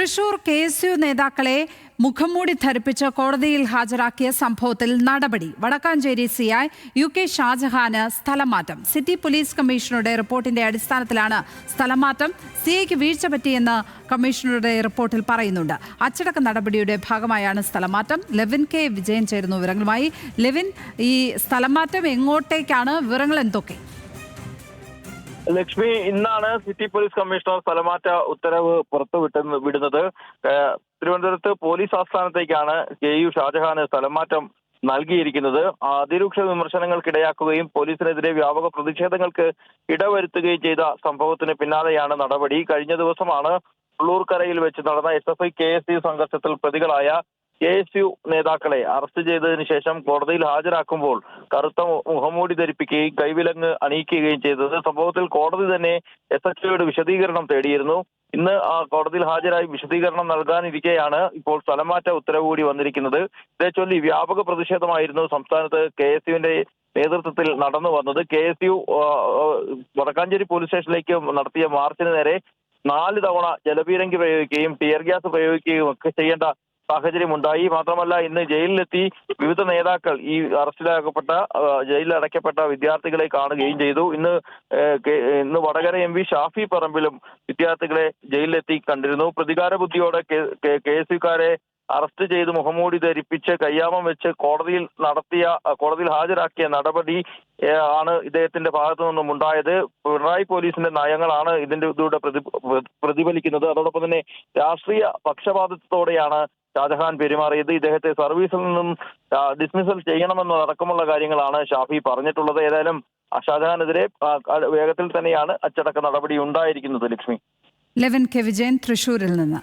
Thrissur K S U നേതാക്കളെ മുഖംമൂടി ധരിപ്പിച്ച് കോടതിയിൽ ഹാജരാക്കിയ സംഭവത്തിൽ നടപടി. Vadakkancherry C I U K ഷാജഹാന് സ്ഥലമാറ്റം. സിറ്റി പോലീസ് കമ്മീഷണറുടെ റിപ്പോർട്ടിന്റെ അടിസ്ഥാനത്തിലാണ് സ്ഥലമാറ്റം. സിഐക്ക് വീഴ്ച പറ്റിയെന്ന് കമ്മീഷണറുടെ റിപ്പോർട്ടിൽ പറയുന്നുണ്ട്. അച്ചടക്ക നടപടിയുടെ ഭാഗമായാണ് സ്ഥലമാറ്റം. Levin K. വിജയൻ ചേരുന്നു വിവരങ്ങളുമായി. ലെവിൻ ഈ സ്ഥലമാറ്റം എങ്ങോട്ടേക്കാണ്? വിവരങ്ങൾ എന്തൊക്കെ? ലക്ഷ്മി ഇന്നാണ് സിറ്റി പോലീസ് കമ്മീഷണർ സ്ഥലമാറ്റ ഉത്തരവ് പുറത്തുവിട്ട വിടുന്നത്. തിരുവനന്തപുരത്ത് പോലീസ് ആസ്ഥാനത്തേക്കാണ് കെ യു ഷാജഹാന് സ്ഥലമാറ്റം നൽകിയിരിക്കുന്നത്. അതിരൂക്ഷ വിമർശനങ്ങൾക്കിടയാക്കുകയും പോലീസിനെതിരെ വ്യാപക പ്രതിഷേധങ്ങൾക്ക് ഇടവരുത്തുകയും ചെയ്ത സംഭവത്തിന് പിന്നാലെയാണ് നടപടി. കഴിഞ്ഞ ദിവസമാണ് ഉള്ളൂർക്കരയിൽ വെച്ച് നടന്ന S F I K S U സംഘർഷത്തിൽ പ്രതികളായ കെ എസ് യു നേതാക്കളെ അറസ്റ്റ് ചെയ്തതിനു ശേഷം കോടതിയിൽ ഹാജരാക്കുമ്പോൾ കറുത്ത മുഖംമൂടി ധരിപ്പിക്കുകയും കൈവിലങ്ങ് അണിയിക്കുകയും ചെയ്തത് സംഭവത്തിൽ കോടതി തന്നെ എസ് എച്ച് ഒയുടെ വിശദീകരണം തേടിയിരുന്നു. ഇന്ന് ആ കോടതിയിൽ ഹാജരായി വിശദീകരണം നൽകാനിരിക്കെയാണ് ഇപ്പോൾ സ്ഥലമാറ്റ ഉത്തരവ് കൂടി വന്നിരിക്കുന്നത്. ഇതേ ചൊല്ലി വ്യാപക പ്രതിഷേധമായിരുന്നു സംസ്ഥാനത്ത് കെ എസ് യുവിന്റെ നേതൃത്വത്തിൽ നടന്നു വന്നത്. K S U Vadakkanchery police സ്റ്റേഷനിലേക്ക് നടത്തിയ മാർച്ചിന് നേരെ നാല് തവണ ജലപീരങ്കി പ്രയോഗിക്കുകയും ടിയർ ഗ്യാസ് പ്രയോഗിക്കുകയും ഒക്കെ ചെയ്യേണ്ട സാഹചര്യമുണ്ടായി. മാത്രമല്ല ഇന്ന് ജയിലിലെത്തി വിവിധ നേതാക്കൾ ഈ അറസ്റ്റിലാക്കപ്പെട്ട ജയിലിൽ അടയ്ക്കപ്പെട്ട വിദ്യാർത്ഥികളെ കാണുകയും ചെയ്തു. ഇന്ന് ഇന്ന് വടകര എം വി ഷാഫി പറമ്പിലും വിദ്യാർത്ഥികളെ ജയിലിലെത്തി കണ്ടിരുന്നു. പ്രതികാര ബുദ്ധിയോടെ കെ എസ് യുക്കാരെ അറസ്റ്റ് ചെയ്ത് മുഖംമൂടി ധരിപ്പിച്ച് കയ്യാമം വെച്ച് കോടതിയിൽ നടത്തിയ കോടതിയിൽ ഹാജരാക്കിയ നടപടി ആണ് ഇദ്ദേഹത്തിന്റെ ഭാഗത്തു നിന്നും ഉണ്ടായത്. പിണറായി പോലീസിന്റെ നയങ്ങളാണ് ഇതിന്റെ ഇതിലൂടെ പ്രതി പ്രതിഫലിക്കുന്നത്. അതോടൊപ്പം തന്നെ രാഷ്ട്രീയ പക്ഷപാതിത്വത്തോടെയാണ് ഷാജഹാൻ പെരുമാറിയത് ഇദ്ദേഹത്തെ സർവീസിൽ നിന്നും ഡിസ്മിസൽ ചെയ്യണമെന്നതടക്കമുള്ള കാര്യങ്ങളാണ് ഷാഫി പറഞ്ഞിട്ടുള്ളത്. ഏതായാലും ഷാജഹാനെതിരെ വേഗത്തിൽ തന്നെയാണ് അച്ചടക്ക നടപടി ഉണ്ടായിരിക്കുന്നത് ലക്ഷ്മി. ലെവൻ കെ വിജയൻ തൃശൂരിൽ നിന്ന്.